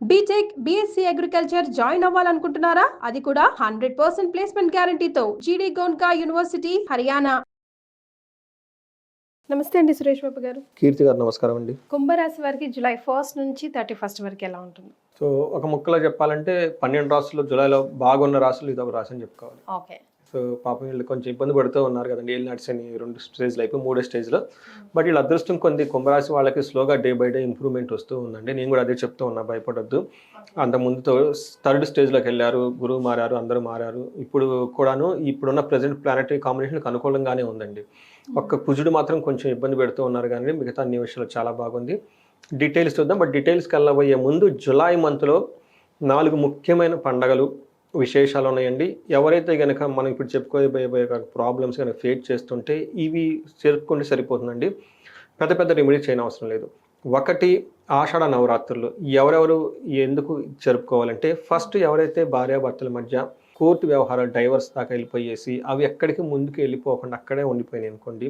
B Tech BSc agriculture join అవ్వాలనుకుంటున్నారా? అది కూడా hundred percent placement గ్యారంటీతో జీడీ గోన్కా యూనివర్సిటీ హర్యానా నమస్తే అండి సురేష్ బాబు గారు. కీర్తి గారు నమస్కారం అండి. కుంభరాశి వారికి జూలై ఫస్ట్ నుంచి థర్టీ ఫస్ట్ వరకు ఎలా ఉంటుంది? సో ఒక ముక్కలో చెప్పాలంటే పన్నెండు రాసులు జూలైలో బాగున్న రాసులు ఇది ఒక రాసి అని చెప్పుకోవాలి. ఓకే. సో పాపం వీళ్ళు కొంచెం ఇబ్బంది పడుతూ ఉన్నారు కదండి. ఏళ్ళు నడిచని రెండు స్టేజ్లు అయిపోయి మూడో స్టేజ్లో. బట్ వీళ్ళ అదృష్టం కొంది కుంభరాశి వాళ్ళకి స్లోగా డే బై డే ఇంప్రూవ్మెంట్ వస్తూ ఉందండి. నేను కూడా అదే చెప్తూ ఉన్నా భయపడొద్దు. అంత ముందుతో థర్డ్ స్టేజ్లోకి వెళ్ళారు గురువు మారారు అందరూ మారారు. ఇప్పుడు కూడాను ఇప్పుడున్న ప్రజెంట్ ప్లానటరీ కాంబినేషన్కి అనుకూలంగానే ఉందండి. ఒక్క కుజుడు మాత్రం కొంచెం ఇబ్బంది పెడుతూ ఉన్నారు కానీ మిగతా అన్ని విషయాలు చాలా బాగుంది. డీటెయిల్స్ చూద్దాం. బట్ డీటెయిల్స్కి వెళ్ళబోయే ముందు జులై మంత్లో నాలుగు ముఖ్యమైన పండగలు విశేషాలు ఉన్నాయండి ఎవరైతే కనుక మనం ఇప్పుడు చెప్పుకోబోయే ప్రాబ్లమ్స్ కనుక ఫేస్ చేస్తుంటే ఇవి జరుపుకుంటే సరిపోతుందండి. పెద్ద పెద్ద రెమెడీ చేయని అవసరం లేదు. ఒకటి ఆషాఢ నవరాత్రులు. ఎవరెవరు ఎందుకు జరుపుకోవాలంటే ఫస్ట్ ఎవరైతే భార్యాభర్తల మధ్య కోర్టు వ్యవహారాలు డైవర్స్ దాకా వెళ్ళిపోయేసి అవి ఎక్కడికి ముందుకు వెళ్ళిపోకుండా అక్కడే ఉండిపోయినాయి అనుకోండి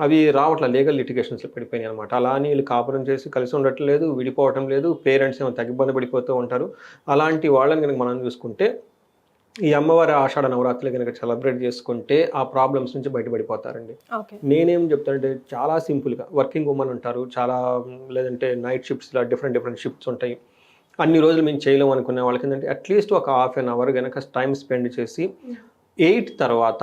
అవి రావట్ల లీగల్ లిటిగేషన్స్లో పడిపోయినాయి అనమాట అలా అని వీళ్ళు కాపురం చేసి కలిసి ఉండటం లేదు విడిపోవటం లేదు పేరెంట్స్ ఏమో తగ్గిబ్బంది పడిపోతూ ఉంటారు. అలాంటి వాళ్ళని కనుక మనం చూసుకుంటే ఈ అమ్మవారి ఆషాఢ నవరాత్రులు కనుక సెలబ్రేట్ చేసుకుంటే ఆ ప్రాబ్లమ్స్ నుంచి బయటపడిపోతారండి. నేనేం చెప్తానంటే చాలా సింపుల్గా వర్కింగ్ ఉమెన్ ఉంటారు చాలా లేదంటే నైట్ షిఫ్ట్స్లో డిఫరెంట్ డిఫరెంట్ షిఫ్ట్స్ ఉంటాయి. అన్ని రోజులు మేము చేయలేము అనుకునే వాళ్ళకి ఏంటంటే అట్లీస్ట్ ఒక హాఫ్ అన్ అవర్ కనుక టైం స్పెండ్ చేసి ఎయిట్ తర్వాత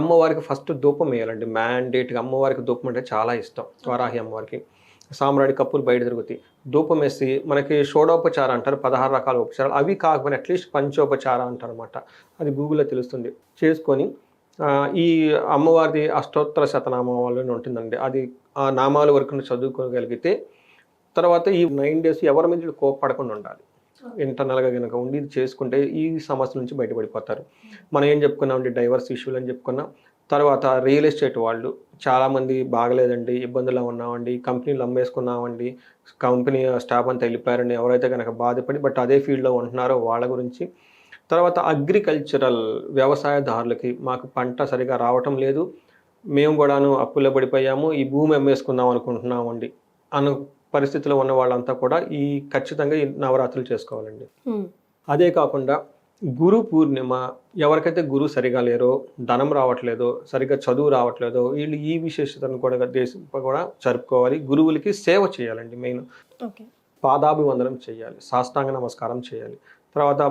అమ్మవారికి ఫస్ట్ ధూపం వేయాలండి. మ్యాండేట్గా అమ్మవారికి ధూపం అంటే చాలా ఇష్టం వారాహి అమ్మవారికి. సామ్రాడి కప్పులు బయట తిరుగుతాయి. ధూపం వేసి మనకి షోడోపచార అంటారు పదహారు రకాల ఉపచారాలు. అవి కాకపోయినా అట్లీస్ట్ పంచోపచార అంటారు అనమాట అది గూగుల్లో తెలుస్తుంది. చేసుకొని ఈ అమ్మవారిది అష్టోత్తర శతనామాలు ఉంటుందండి. అది ఆ నామాల వరకు చదువుకోగలిగితే తర్వాత ఈ నైన్ డేస్ ఎవరి మీద కోప్పడకుండా ఉండాలి. ఇంటర్నల్గా కనుక ఉండి ఇది చేసుకుంటే ఈ సమస్య నుంచి బయటపడిపోతారు. మనం ఏం చెప్పుకున్నామండి? డైవర్స్ ఇష్యూలు అని చెప్పుకున్నాం. తర్వాత రియల్ ఎస్టేట్ వాళ్ళు చాలామంది బాగలేదండి ఇబ్బందుల్లో ఉన్నామండి కంపెనీలు అమ్మేసుకున్నామండి కంపెనీ స్టాఫ్ అంతా వెళ్ళిపోయారని ఎవరైతే కనుక బాధపడి బట్ అదే ఫీల్డ్లో ఉంటున్నారో వాళ్ళ గురించి. తర్వాత అగ్రికల్చరల్ వ్యవసాయదారులకి మాకు పంట సరిగా రావటం లేదు మేము కూడాను అప్పుల్లో పడిపోయాము ఈ భూమి అమ్మేసుకుందాం అనుకుంటున్నామండి అను పరిస్థితిలో ఉన్న వాళ్ళంతా కూడా ఈ ఖచ్చితంగా ఈ నవరాత్రులు చేసుకోవాలండి. అదే కాకుండా గురు పూర్ణిమ ఎవరికైతే గురువు సరిగా లేరో ధనం రావట్లేదో సరిగా చదువు రావట్లేదో వీళ్ళు ఈ విశేషతను కూడా దేశం కూడా జరుపుకోవాలి. గురువులకి సేవ చేయాలండి మెయిన్. పాదాభివందనం చేయాలి సాష్టాంగ నమస్కారం చేయాలి. తర్వాత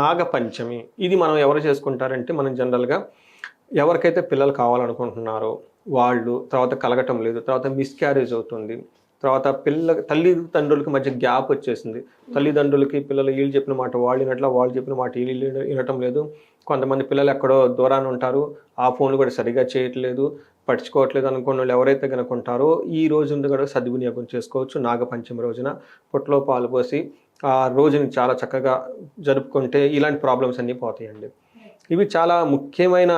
నాగపంచమి ఇది మనం ఎవరు చేసుకుంటారంటే మనం జనరల్గా ఎవరికైతే పిల్లలు కావాలనుకుంటున్నారో వాళ్ళు తర్వాత కలగటం లేదు తర్వాత మిస్క్యారేజ్ అవుతుంది. తర్వాత పిల్ల తల్లిదండ్రులకి మధ్య గ్యాప్ వచ్చేసింది. తల్లిదండ్రులకి పిల్లలు వీళ్ళు చెప్పిన మాట వాళ్ళు వినట్ల వాళ్ళు చెప్పిన మాట వీళ్ళు వినటం లేదు. కొంతమంది పిల్లలు ఎక్కడో దూరాన్ని ఉంటారు. ఆ ఫోన్లు కూడా సరిగా చేయట్లేదు. పట్టించుకోవట్లేదు అనుకున్న వాళ్ళు ఎవరైతే కనుకుంటారో ఈ రోజు కూడా సద్వినియోగం చేసుకోవచ్చు. నాగపంచమి రోజున పొట్టలో పాలు పోసి ఆ రోజుని చాలా చక్కగా జరుపుకుంటే ఇలాంటి ప్రాబ్లమ్స్ అన్నీ పోతాయండి. ఇవి చాలా ముఖ్యమైన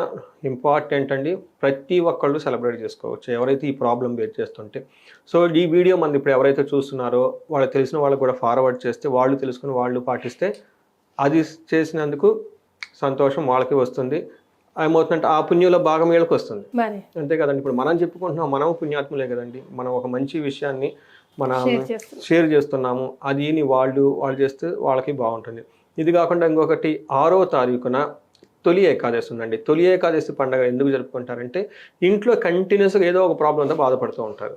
ఇంపార్టెంట్ అండి. ప్రతి ఒక్కళ్ళు సెలబ్రేట్ చేసుకోవచ్చు. ఎవరైతే ఈ ప్రాబ్లం బేర్ చేస్తుంటే. సో ఈ వీడియో మన ఇప్పుడు ఎవరైతే చూస్తున్నారో వాళ్ళకి తెలిసిన వాళ్ళకి కూడా ఫార్వర్డ్ చేస్తే వాళ్ళు తెలుసుకుని వాళ్ళు పాటిస్తే అది చేసినందుకు సంతోషం వాళ్ళకి వస్తుంది. ఏమవుతుందంటే ఆ పుణ్యంలో భాగం వీళ్ళకి వస్తుంది. అంతే కదండి. ఇప్పుడు మనం చెప్పుకుంటున్నాం మనం పుణ్యాత్ములే కదండి. మనం ఒక మంచి విషయాన్ని మనం షేర్ చేస్తాం షేర్ చేస్తున్నాము. అది వాళ్ళు వాళ్ళు చేస్తే వాళ్ళకి బాగుంటుంది. ఇది కాకుండా ఇంకొకటి ఆరో తారీఖున తొలి ఏకాదశి ఉందండి. తొలి ఏకాదశి పండుగ ఎందుకు జరుపుకుంటారంటే ఇంట్లో కంటిన్యూస్గా ఏదో ఒక ప్రాబ్లంతో బాధపడుతూ ఉంటారు.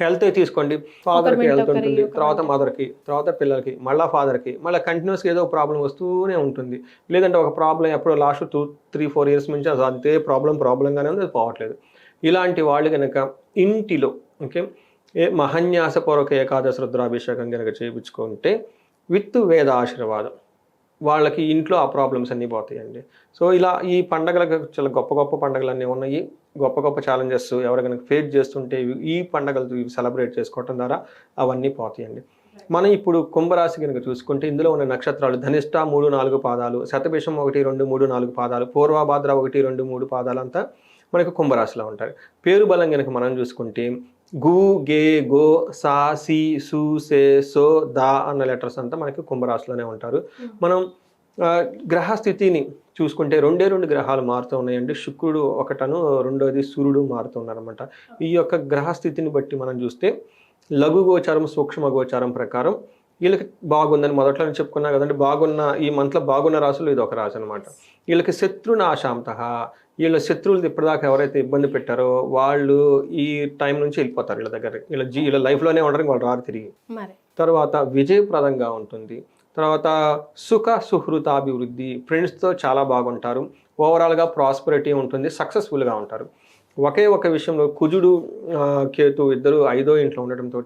హెల్త్ తీసుకోండి. ఫాదర్కి హెల్త్ ఉంటుంది. తర్వాత మదర్కి తర్వాత పిల్లలకి మళ్ళీ ఫాదర్కి మళ్ళీ కంటిన్యూస్గా ఏదో ఒక ప్రాబ్లం వస్తూనే ఉంటుంది. లేదంటే ఒక ప్రాబ్లం ఎప్పుడో last two three four years నుంచి అది అంతే ప్రాబ్లం ప్రాబ్లంగానే ఉంది అది పోవట్లేదు. ఇలాంటి వాళ్ళు కనుక ఇంటిలో ఓకే ఏ మహన్యాసపూర్వక ఏకాదశి రుద్రాభిషేకం కనుక చేయించుకుంటే విత్ వేద ఆశీర్వాదం వాళ్ళకి ఇంట్లో ఆ ప్రాబ్లమ్స్ అన్నీ పోతాయండి. సో ఇలా ఈ పండగలకు చాలా గొప్ప గొప్ప పండగలు అన్నీ ఉన్నాయి. గొప్ప గొప్ప ఛాలెంజెస్ ఎవరికైనా ఫేస్ చేస్తుంటే ఈ పండగలు సెలబ్రేట్ చేసుకోవటం ద్వారా అవన్నీ పోతాయండి. మనం ఇప్పుడు కుంభరాశి కనుక చూసుకుంటే ఇందులో ఉన్న నక్షత్రాలు ధనిష్ట మూడు నాలుగు పాదాలు శతభిషం ఒకటి రెండు మూడు నాలుగు పాదాలు పూర్వభాద్ర ఒకటి రెండు మూడు పాదాలు అంతా మనకు కుంభరాశిలో ఉంటాయి. పేరు బలం కనుక మనం చూసుకుంటే గు గే గో సా సి సు సే సో దా అన్న లెటర్స్ అంతా మనకి కుంభరాశిలోనే ఉంటారు. మనం ఆ, గ్రహ స్థితిని చూసుకుంటే రెండే రెండు గ్రహాలు మారుతూ ఉన్నాయండి. శుక్రుడు ఒకటను రెండోది సూర్యుడు మారుతున్నారు అనమాట ఈ యొక్క గ్రహ స్థితిని బట్టి మనం చూస్తే లఘు గోచారం సూక్ష్మ గోచారం ప్రకారం వీళ్ళకి బాగుందని మొదట్లో నేను చెప్పుకున్నా కదండి బాగున్న ఈ మంత్లో బాగున్న రాసులు ఇది ఒక రాశి అనమాట వీళ్ళకి శత్రునాశాంత వీళ్ళ శత్రువులు ఇప్పటిదాకా ఎవరైతే ఇబ్బంది పెట్టారో వాళ్ళు ఈ టైం నుంచి వెళ్ళిపోతారు వీళ్ళ దగ్గర వీళ్ళ జీ వీళ్ళ లైఫ్లోనే ఉండడానికి వాళ్ళు రారు తిరిగి. తర్వాత విజయప్రదంగా ఉంటుంది. తర్వాత సుఖ సుహృతాభివృద్ధి ఫ్రెండ్స్తో చాలా బాగుంటారు. ఓవరాల్గా ప్రాస్పరిటీ ఉంటుంది సక్సెస్ఫుల్గా ఉంటారు. ఒకే ఒక విషయంలో కుజుడు కేతు ఇద్దరు ఐదో ఇంట్లో ఉండటంతో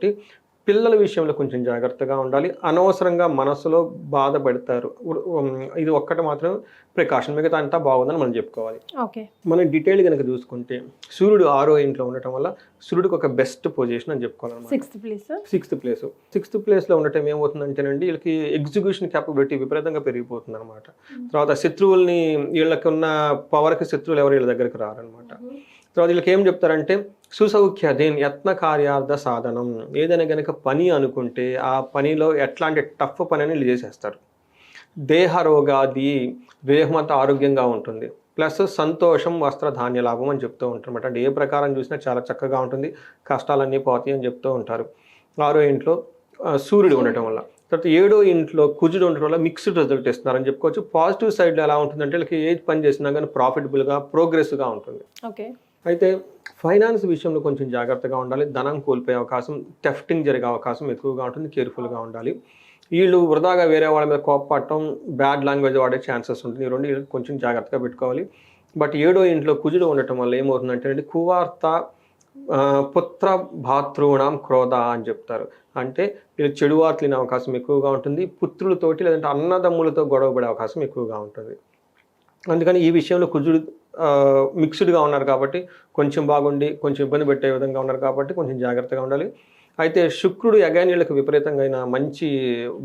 పిల్లల విషయంలో కొంచెం జాగ్రత్తగా ఉండాలి. అనవసరంగా మనసులో బాధపడతారు ఇది ఒక్కటి మాత్రం ప్రికాషన్ మిగతా అంతా బాగుందని మనం చెప్పుకోవాలి. ఓకే. మనం డీటెయిల్ కనుక చూసుకుంటే సూర్యుడు ఆరో ఇంట్లో ఉండటం వల్ల సూర్యుడికి ఒక బెస్ట్ పొజిషన్ అని చెప్పుకోవాలన్నమాట. Sixth place sixth place sixth ప్లేస్లో ఉండటం ఏమవుతుందంటేనండి వీళ్ళకి ఎగ్జిక్యూషన్ క్యాపబిలిటీ విపరీతంగా పెరిగిపోతుంది అనమాట తర్వాత శత్రువుల్ని వీళ్ళకి ఉన్న పవర్కి శత్రువులు ఎవరు వీళ్ళ దగ్గరికి రారనమాట తర్వాత వీళ్ళకి ఏం చెప్తారంటే సుసౌఖ్య దేని యత్న కార్యార్థ సాధనం. ఏదైనా కనుక పని అనుకుంటే ఆ పనిలో ఎట్లాంటి టఫ్ పని అని చేసేస్తారు దేహ రోగాది దేహం అంతా ఆరోగ్యంగా ఉంటుంది. ప్లస్ సంతోషం వస్త్ర ధాన్య లాభం అని చెప్తూ ఉంటారు అంటే ఏ ప్రకారం చూసినా చాలా చక్కగా ఉంటుంది. కష్టాలన్నీ పోతాయి అని చెప్తూ ఉంటారు. ఆరో ఇంట్లో సూర్యుడు ఉండటం వల్ల. తర్వాత ఏడో ఇంట్లో కుజుడు ఉండటం వల్ల మిక్స్డ్ రిజల్ట్ ఇస్తున్నారని చెప్పుకోవచ్చు. పాజిటివ్ సైడ్లో ఎలా ఉంటుందంటే వీళ్ళకి ఏది పని చేసినా కానీ ప్రాఫిటబుల్గా ప్రోగ్రెస్గా ఉంటుంది. ఓకే. అయితే ఫైనాన్స్ విషయంలో కొంచెం జాగ్రత్తగా ఉండాలి. ధనం కోల్పోయే అవకాశం టెఫ్టింగ్ జరిగే అవకాశం ఎక్కువగా ఉంటుంది. కేర్ఫుల్గా ఉండాలి. వీళ్ళు వృధాగా వేరే వాళ్ళ మీద కోపపడటం బ్యాడ్ లాంగ్వేజ్ వాడే ఛాన్సెస్ ఉంటుంది. ఈ రెండు వీళ్ళకి కొంచెం జాగ్రత్తగా పెట్టుకోవాలి. బట్ ఏడో ఇంట్లో కుజుడు ఉండటం వల్ల ఏమవుతుందంటే అండి కువార్త పుత్ర భాతృణం క్రోధ అని చెప్తారు. అంటే వీళ్ళు చెడు వార్తలు అవకాశం ఎక్కువగా ఉంటుంది. పుత్రులతోటి లేదంటే అన్నదమ్ములతో గొడవ పడే అవకాశం ఎక్కువగా ఉంటుంది. అందుకని ఈ విషయంలో కుజుడు మిక్స్డ్గా ఉన్నారు కాబట్టి కొంచెం బాగుండి కొంచెం ఇబ్బంది పెట్టే విధంగా ఉన్నారు కాబట్టి కొంచెం జాగ్రత్తగా ఉండాలి. అయితే శుక్రుడు యగానీళ్ళకు విపరీతంగా అయిన మంచి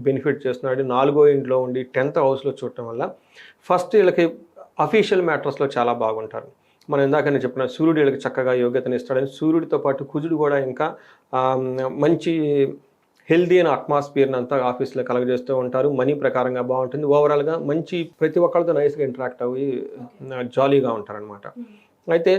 బెనిఫిట్ చేస్తున్నాడు. నాలుగో ఇంట్లో ఉండి టెన్త్ హౌస్లో చూడటం వల్ల ఫస్ట్ వీళ్ళకి అఫీషియల్ మ్యాటర్స్లో చాలా బాగుంటారు. మనం ఇందాకనే చెప్పిన సూర్యుడు వీళ్ళకి చక్కగా యోగ్యతను ఇస్తాడని సూర్యుడితో పాటు కుజుడు కూడా ఇంకా మంచి హెల్దీ అయిన అట్మాస్ఫియర్ని అంతా ఆఫీస్లో కలగజేస్తూ ఉంటారు. మనీ ప్రకారంగా బాగుంటుంది. ఓవరాల్గా మంచి ప్రతి ఒక్కరితో నైస్గా ఇంటరాక్ట్ అయ్యి జాలీగా ఉంటారనమాట అయితే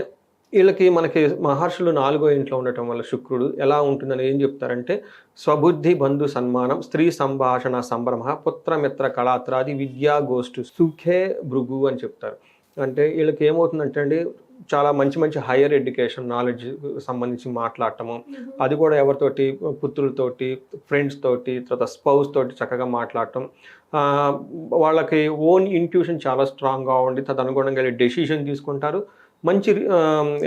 వీళ్ళకి మనకి మహర్షులు నాలుగో ఇంట్లో ఉండటం వల్ల శుక్రుడు ఎలా ఉంటుందని ఏం చెప్తారంటే స్వబుద్ధి బంధు సన్మానం స్త్రీ సంభాషణ సంభ్రమ పుత్రమిత్ర కళాత్రాది విద్యా గోష్ఠు సుఖే భృగు అని చెప్తారు. అంటే వీళ్ళకి ఏమవుతుందంటే అండి చాలా మంచి మంచి హైయర్ ఎడ్యుకేషన్ నాలెడ్జ్ సంబంధించి మాట్లాడటము. అది కూడా ఎవరితోటి పుత్రులతోటి ఫ్రెండ్స్ తోటి తర్వాత స్పౌస్ తోటి చక్కగా మాట్లాడటం. వాళ్ళకి ఓన్ ఇంట్యూషన్ చాలా స్ట్రాంగ్గా ఉండి తదనుగుణంగా డెసిషన్ తీసుకుంటారు. మంచి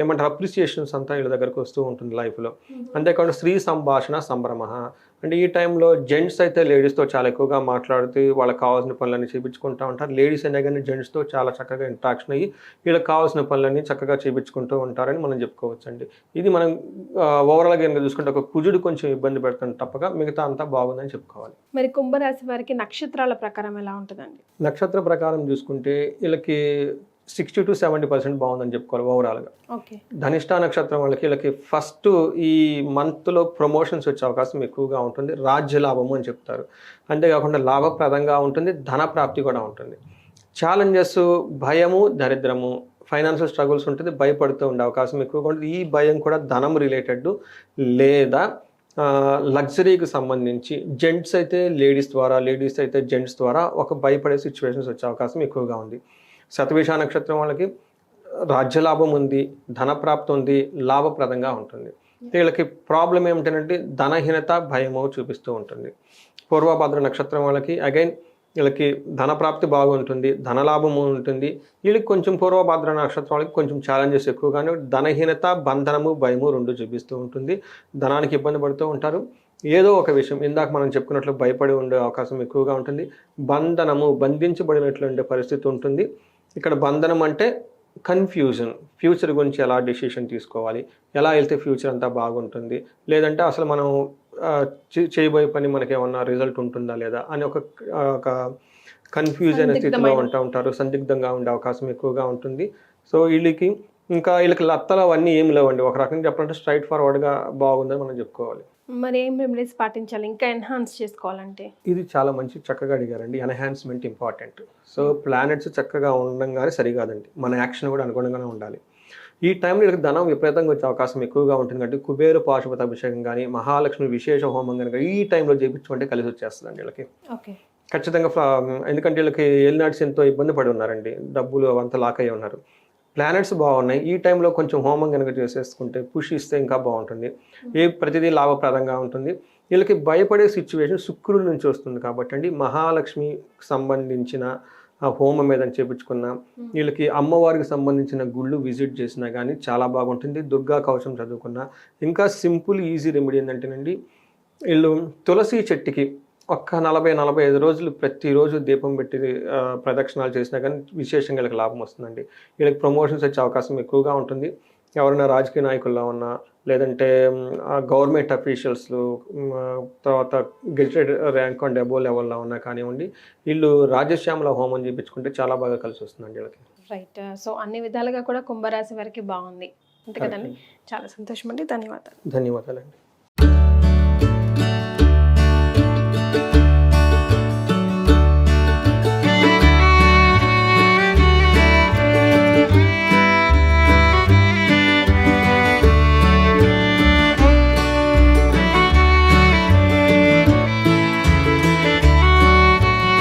ఏమంటారు అప్రిసియేషన్స్ అంతా వీళ్ళ దగ్గరకు వస్తూ ఉంటుంది లైఫ్లో అంతేకాకుండా స్త్రీ సంభాషణ సంభ్రమ అంటే ఈ టైంలో జెంట్స్ అయితే లేడీస్తో చాలా ఎక్కువగా మాట్లాడుతూ వాళ్ళకి కావాల్సిన పనులన్నీ చేయించుకుంటూ ఉంటారు. లేడీస్ అయినా కానీ జెంట్స్తో చాలా చక్కగా ఇంట్రాక్షన్ అయ్యి వీళ్ళకి కావాల్సిన పనులన్నీ చక్కగా చేయించుకుంటూ ఉంటారని మనం చెప్పుకోవచ్చండి. ఇది మనం ఓవరాల్గా కనుక చూసుకుంటే ఒక కుజుడు కొంచెం ఇబ్బంది పెడుతుంది తప్పగా మిగతా అంతా బాగుందని చెప్పుకోవాలి. మరి కుంభరాశి వారికి నక్షత్రాల ప్రకారం ఎలా ఉంటుందండి? నక్షత్ర ప్రకారం చూసుకుంటే వీళ్ళకి సిక్స్టీ టు సెవెంటీ పర్సెంట్ బాగుందని చెప్పుకోవాలి ఓవరాల్గా. ఓకే. ధనిష్ట నక్షత్రం వాళ్ళకి వీళ్ళకి ఫస్ట్ ఈ మంత్లో ప్రమోషన్స్ వచ్చే అవకాశం ఎక్కువగా ఉంటుంది. రాజ్య లాభము అని చెప్తారు. అంతేకాకుండా లాభప్రదంగా ఉంటుంది ధన ప్రాప్తి కూడా ఉంటుంది. ఛాలెంజెస్ భయము దరిద్రము ఫైనాన్షియల్ స్ట్రగుల్స్ ఉంటుంది భయపడుతూ ఉండే అవకాశం ఎక్కువగా ఉంటుంది. ఈ భయం కూడా ధనం రిలేటెడ్ లేదా లగ్జరీకి సంబంధించి జెంట్స్ అయితే లేడీస్ ద్వారా లేడీస్ అయితే జెంట్స్ ద్వారా ఒక భయపడే సిచ్యువేషన్స్ వచ్చే అవకాశం ఎక్కువగా ఉంది. శతవిష నక్షత్రం వాళ్ళకి రాజ్యలాభం ఉంది ధనప్రాప్తి ఉంది లాభప్రదంగా ఉంటుంది. వీళ్ళకి ప్రాబ్లం ఏమిటంటే ధనహీనత భయము చూపిస్తూ ఉంటుంది. పూర్వభద్ర నక్షత్రం వాళ్ళకి అగైన్ వీళ్ళకి ధనప్రాప్తి బాగుంటుంది ధనలాభము ఉంటుంది. వీళ్ళకి కొంచెం పూర్వభద్ర నక్షత్రం వాళ్ళకి కొంచెం ఛాలెంజెస్ ఎక్కువగానే ధనహీనత బంధనము భయము రెండు చూపిస్తూ ఉంటుంది. ధనానికి ఇబ్బంది పడుతూ ఉంటారు. ఏదో ఒక విషయం ఇందాక మనం చెప్పుకున్నట్లు భయపడి ఉండే అవకాశం ఎక్కువగా ఉంటుంది. బంధనము బంధించబడినట్లు ఉండే పరిస్థితి ఉంటుంది. ఇక్కడ బంధనం అంటే కన్ఫ్యూజన్ ఫ్యూచర్ గురించి ఎలా డెసిషన్ తీసుకోవాలి? ఎలా వెళ్తే ఫ్యూచర్ అంతా బాగుంటుంది? లేదంటే అసలు మనం చేయబోయే పని మనకి ఏమన్నా రిజల్ట్ ఉంటుందా లేదా అని ఒక ఒక కన్ఫ్యూజ్ అయిన స్థితిలో ఉంటా ఉంటారు. సందిగ్ధంగా ఉండే అవకాశం ఎక్కువగా ఉంటుంది. సో వీళ్ళకి ఇంకా వీళ్ళకి లత్తలు అవన్నీ ఏం లేవండి. ఒక రకంగా చెప్పాలంటే స్ట్రైట్ ఫార్వర్డ్గా బాగుందని మనం చెప్పుకోవాలి. మరి ఏం రెమెడీస్ పాటించాలి? ఇంకా ఎన్హాన్స్ చేసుకోవాలంటే? ఇది చాలా మంచి చక్కగా అడిగారండి. ఎన్హాన్స్మెంట్ ఇంపార్టెంట్ సో ప్లానెట్స్ చక్కగా ఉండగానే సరికాదండి. మన యాక్షన్ కూడా అనుగుణంగానే ఉండాలి. ఈ టైంలో వీళ్ళకి ధనం విపరీతంగా వచ్చే అవకాశం ఎక్కువగా ఉంటుంది కాబట్టి కుబేరు పాశుపత అభిషేకం కానీ మహాలక్ష్మి విశేష హోమం కనుక ఈ టైంలో చేయించుకుంటే కలిసి వచ్చేస్తుందండి వీళ్ళకి. ఓకే. ఖచ్చితంగా ఎందుకంటే వీళ్ళకి ఏలినాడ్స్ ఎంతో ఇబ్బంది పడి ఉన్నారండి. డబ్బులు అవంతా లాక్ అయ్యి ఉన్నారు. ప్లానెట్స్ బాగున్నాయి. ఈ టైంలో కొంచెం హోమం కనుక చేసేసుకుంటే పుష్ ఇస్తే ఇంకా బాగుంటుంది. ఏ ప్రతిదీ లాభప్రదంగా ఉంటుంది. వీళ్ళకి భయపడే సిచ్యువేషన్ శుక్రుడి నుంచి వస్తుంది కాబట్టి అండి. మహాలక్ష్మికి సంబంధించిన ఆ హోమం ఏదైనా చేపించుకున్నా వీళ్ళకి అమ్మవారికి సంబంధించిన గుళ్ళు విజిట్ చేసినా కానీ చాలా బాగుంటుంది. దుర్గా కవచం చదువుకున్నా. ఇంకా సింపుల్ ఈజీ రెమెడీ ఏంటంటేనండి వీళ్ళు తులసి చెట్టుకి ఒక్క నలభై నలభై ఐదు రోజులు ప్రతిరోజు దీపం పెట్టి ప్రదక్షిణాలు చేసినా కానీ విశేషంగా వీళ్ళకి లాభం వస్తుందండి. వీళ్ళకి ప్రమోషన్స్ వచ్చే అవకాశం ఎక్కువగా ఉంటుంది. ఎవరైనా రాజకీయ నాయకుల్లో ఉన్నా లేదంటే గవర్నమెంట్ అఫీషియల్స్లు తర్వాత గెజిటెడ్ ర్యాంక్ అండ్ అబో లెవెల్లో ఉన్నా కానివ్వండి వీళ్ళు రాజశ్యామల హోమం చేయించుకుంటే చాలా బాగా కలిసి వస్తుందండి వీళ్ళకి. రైట్. సో అన్ని విధాలుగా కూడా కుంభరాశి వారికి బాగుంది. అంతే కదండి? చాలా సంతోషం అండి ధన్యవాదాలు. ధన్యవాదాలండి.